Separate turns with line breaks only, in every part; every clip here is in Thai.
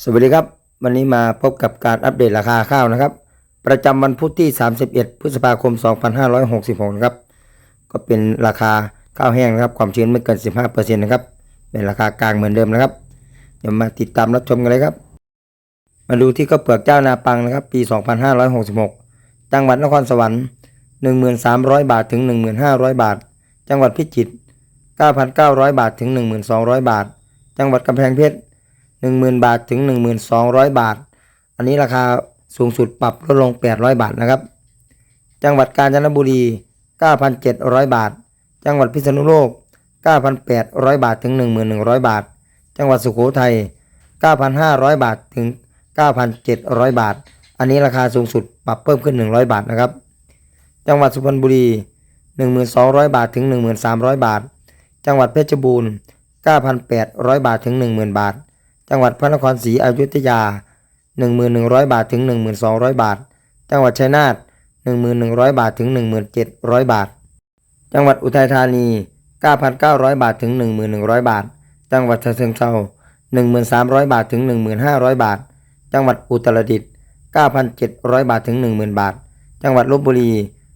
สวัสดีครับ วันนี้มาพบกับการอัปเดตราคาข้าวนะครับ ประจำวันพุธที่ 31 พฤษภาคม 2566นะครับก็เป็นราคาข้าวแห้งนะครับความชื้นไม่เกิน 15%นะครับเป็นราคากลางเหมือนเดิมนะครับเดี๋ยวมาติดตามรับชมกันเลยครับ มาดูที่ข้าวเปลือกเจ้านาปังนะครับ ปี 2566 จังหวัดนครสวรรค์ 1,300 บาทถึง 1,500 บาท จังหวัดพิจิตร9,900 บาทถึง 1,200 บาท จังหวัดกำแพงเพชร 10,000 บาทถึง 1,200 บาท อันนี้ราคาสูงสุดปรับลดลง 800 บาทนะครับ จังหวัดกาญจนบุรี 9,700 บาท จังหวัดพิษณุโลก 9,800 บาทถึง 1,100 บาท จังหวัดสุโขทัย 9,500 บาทถึง 9,700 บาท อันนี้ราคาสูงสุดปรับเพิ่มขึ้น 100 บาทนะครับ จังหวัดสุพรรณบุรี 1,200 บาทถึง 1,300 บาท จังหวัดเพชรบูรณ์ 9,800 บาทถึง 10,000 บาท จังหวัดพระนครศรีอยุธยา 1,100 บาทถึง 1,200 บาท จังหวัดชัยนาท1,100 บาทถึง 1,700 บาท จังหวัดอุทัยธานี 9,900 บาทถึง 1,100 บาท จังหวัดฉะเชิงเทรา1,300 บาทถึง 1,500 บาท จังหวัดอุตรดิตถ์9,700 บาทถึง 10,000 บาท จังหวัดลบบุรี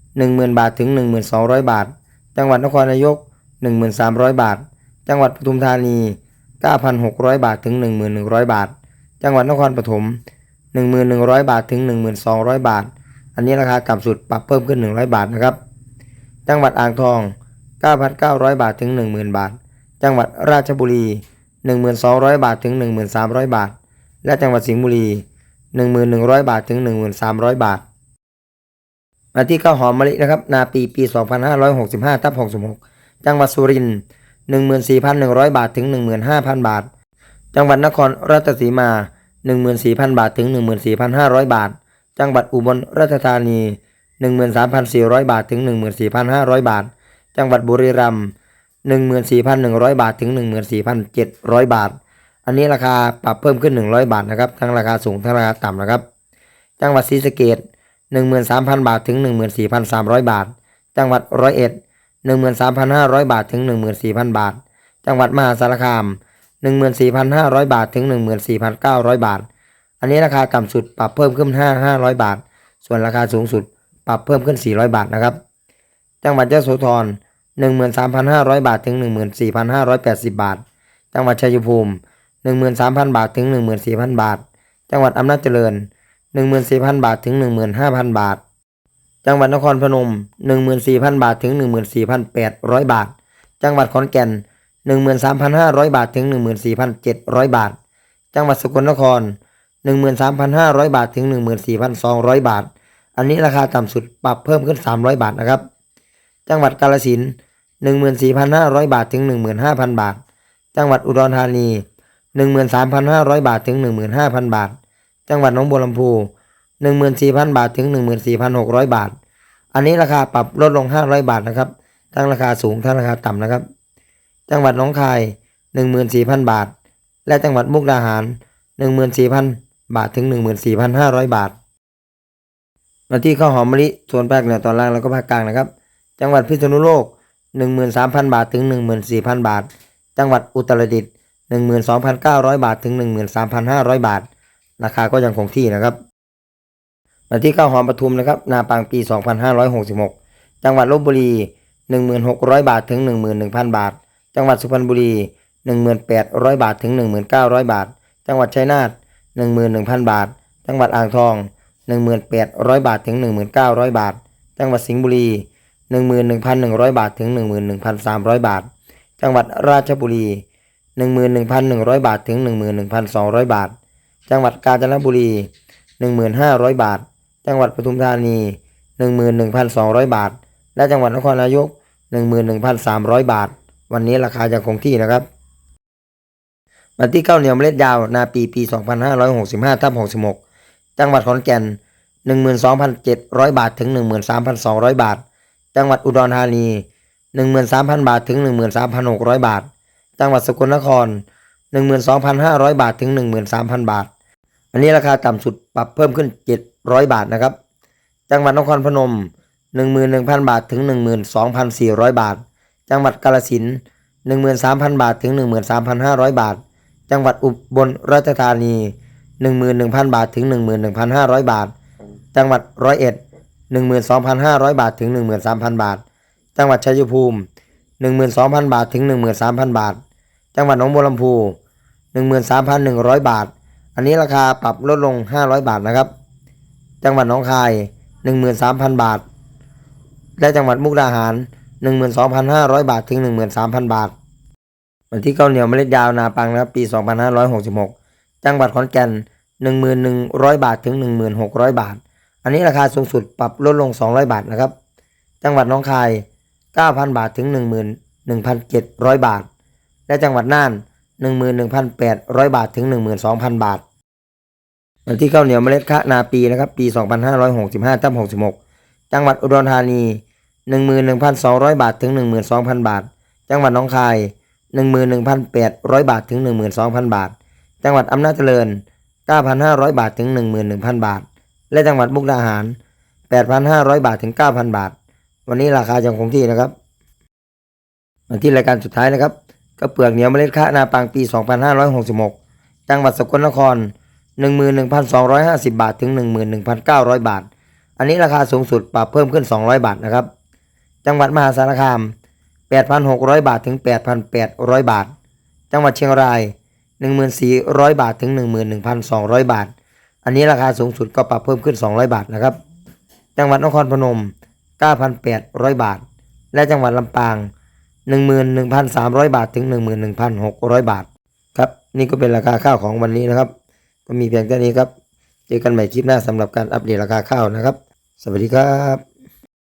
10,000 บาทถึง 1,200 บาท จังหวัดนครนายก 1,300 บาท จังหวัดปทุมธานี 9,600 บาทถึง 1,100 บาท จังหวัดนครปฐม 1,100 บาทถึง 1,200 บาท อันนี้ราคาต่ำสุดปรับเพิ่มขึ้น 100 บาทนะครับ จังหวัดอ่างทอง 9,900 บาทถึง 10,000 บาท จังหวัดราชบุรี 1,200 บาทถึง 1,300 บาท และจังหวัดสิงห์บุรี 1,100 บาทถึง 1,300 บาท มาที่ข้าวหอมมะลินะครับ นาปีปี 2565ทับ66 จังหวัดสุรินทร์ 14,100 บาทถึง 15,000 บาท จังหวัดนครราชสีมา 14,000 บาทถึง 14,500 บาท จังหวัดอุบลราชธานี 13,400 บาทถึง 14,500 บาท จังหวัดบุรีรัมย์14,100 บาทถึง 14,700 บาท อันนี้ราคาปรับเพิ่มขึ้น 100 บาทนะครับ ทั้งราคาสูงทั้งราคาต่ำนะครับ จังหวัดศรีสะเกษ13,000 บาทถึง 14,300 บาท จังหวัดร้อยเอ็ด 13,500 บาทถึง 14,000 บาท จังหวัดมหาสารคาม 14,500 บาทถึง 14,900 บาท อันนี้ราคาต่ำสุดปรับเพิ่มขึ้น 5 500 บาท ส่วนราคาสูงสุดปรับเพิ่มขึ้น 400 บาทนะครับ จังหวัดยะโสธร 13,500 บาทถึง 14,580 บาท จังหวัดชัยภูมิ 13,000 บาทถึง 14,000 บาท จังหวัดอำนาจเจริญ 14,000 บาทถึง 15,000 บาท จังหวัดนครพนม 14,000 บาทถึง 14,800 บาท จังหวัดขอนแก่น 13,500 บาทถึง 14,700 บาท จังหวัดสกลนคร 13,500 บาทถึง 14,200 บาท อันนี้ราคาต่ำสุดปรับเพิ่มขึ้น 300 บาทนะครับ จังหวัดกาฬสินธุ์14,500 บาทถึง 15,000 บาท จังหวัดอุดรธานี 13,500 บาทถึง 15,000 บาท จังหวัดหนองบัวลำพู 14,000 บาทถึง 14,600 บาท อันนี้ราคาปรับลดลง 500 บาทนะครับ ทั้งราคาสูงทั้งราคาต่ำนะครับ จังหวัดหนองคาย 14,000 บาท และจังหวัดมุกดาหาร 14,000 บาทถึง 14,500 บาท มาที่ข้าวหอมมะลิส่วนภาคเหนือตอนล่างแล้วก็ภาคกลางนะครับ จังหวัดพิษณุโลก 13,000 บาทถึง 14,000 บาท จังหวัดอุตรดิตถ์12,900 บาทถึง 13,500 บาท ราคาก็ยังคงที่นะครับ มาที่ข้าวหอมปทุมนะครับ นาปังปี 2566 จังหวัดลบบุรี 1600 บาทถึง 11,000 บาท จังหวัดสุพรรณบุรี 1800 บาทถึง 1900 บาท จังหวัดชัยนาท11,000 บาท จังหวัดอ่างทอง 1800 บาทถึง 1900 บาท จังหวัดสิงห์บุรี 11,100 บาทถึง 11,300 บาท จังหวัดราชบุรี 11,100 บาทถึง 11,200 บาท จังหวัดกาญจนบุรี 1,500 บาท จังหวัดปทุมธานี 11,200 บาท และจังหวัดนครนายก 11,300 บาท วันนี้ราคายังคงที่นะครับมาที่ข้าวเหนียวเมล็ดยาวนาปีปี 2565ทับ66 จังหวัดขอนแก่น 12,700 บาทถึง 13,200 บาท จังหวัดอุดรธานี 13,000 บาทถึง 13,600 บาท จังหวัดสกลนคร 12,500 บาทถึง 13,000 บาท อันนี้ราคาต่ำสุดปรับเพิ่มขึ้น 700 บาทนะครับ จังหวัดนครพนม 11,000 บาทถึง 12,400 บาท จังหวัดกาฬสินธุ์13,000 บาทถึง 13,500 บาท จังหวัดอุบลราชธานี 11,000 บาทถึง 11,500 บาท จังหวัดร้อยเอ็ด12,500 บาทถึง 13,000 บาท จังหวัดชัยภูมิ 12,000 บาทถึง 13,000 บาท จังหวัดหนองบัวลำพู 13,100 บาท อันนี้ราคาปรับลดลง 500 บาทนะครับ จังหวัดหนองคาย 13,000 บาท และจังหวัดมุกดาหาร 12,500 บาทถึง 13,000 บาทวันที่ข้าวเหนียวเมล็ดยาวนาปังนะครับปี 2566 จังหวัดขอนแก่น 1,100 บาทถึง 1,600 บาท อันนี้ราคาสูงสุดปรับลดลง 200 บาทนะครับ จังหวัดหน้องคาย 9,000 บาทถึง 11,700 บาท และจังหวัดน่าน 11,800 บาทถึง 12,000 บาท วันที่ข้าวเหนียวเมล็ดคะนาปีนะครับ ปี 2565ทับ66 จังหวัดอุดรธานี 11,200 บาทถึง 12,000 บาท จังหวัดน้องคาย 11,800 บาทถึง 12,000 บาท จังหวัดอำนาจเจริญ 9,500 บาทถึง 11,000 บาท และจังหวัดมุกดาหาร 8,500 บาทถึง 9,000 บาท วันนี้ราคายังคงที่นะครับมาที่รายการสุดท้ายนะครับก็เปลือกเหนียวเมล็ดข้าวนาปังปี 2566 จังหวัดสกลนคร 11,250 บาทถึง 11,900 บาท อันนี้ราคาสูงสุดปรับเพิ่มขึ้น 200 บาทนะครับ จังหวัดมหาสารคาม 8,600 บาทถึง 8,800 บาท จังหวัดเชียงราย 1,400 บาทถึง 11,200 บาท อันนี้ราคาสูงสุดก็ปรับเพิ่มขึ้น 200 บาทนะครับ จังหวัดนครพนม 9,800 บาท และจังหวัดลำปาง 11,300 บาทถึง 11,600 บาท ครับ นี่ก็เป็นราคาข้าวของวันนี้นะครับ ก็มีเพียงแค่นี้ครับ เจอกันใหม่คลิปหน้าสำหรับการอัปเดตราคาข้าวนะครับ สวัสดีครับ